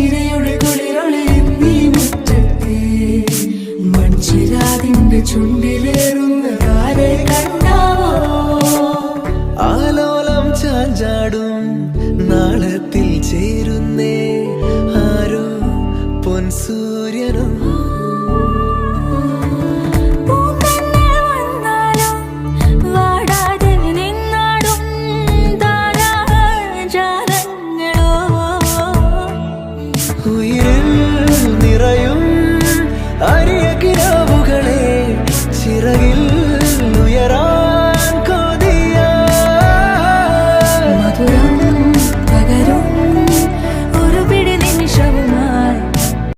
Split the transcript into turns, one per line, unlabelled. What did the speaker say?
ചിരിയുടെ കുളിരൊളിയും നീ മുറ്റത്തെ. മൺചിരാതിന്റെ ചുണ്ടിലേറുന്ന കാരെ
ആലോലം ചാഞ്ചാടും നാളത്തിൽ ചേരുന്നേ. ആരോ പൊൻസൂര്യനും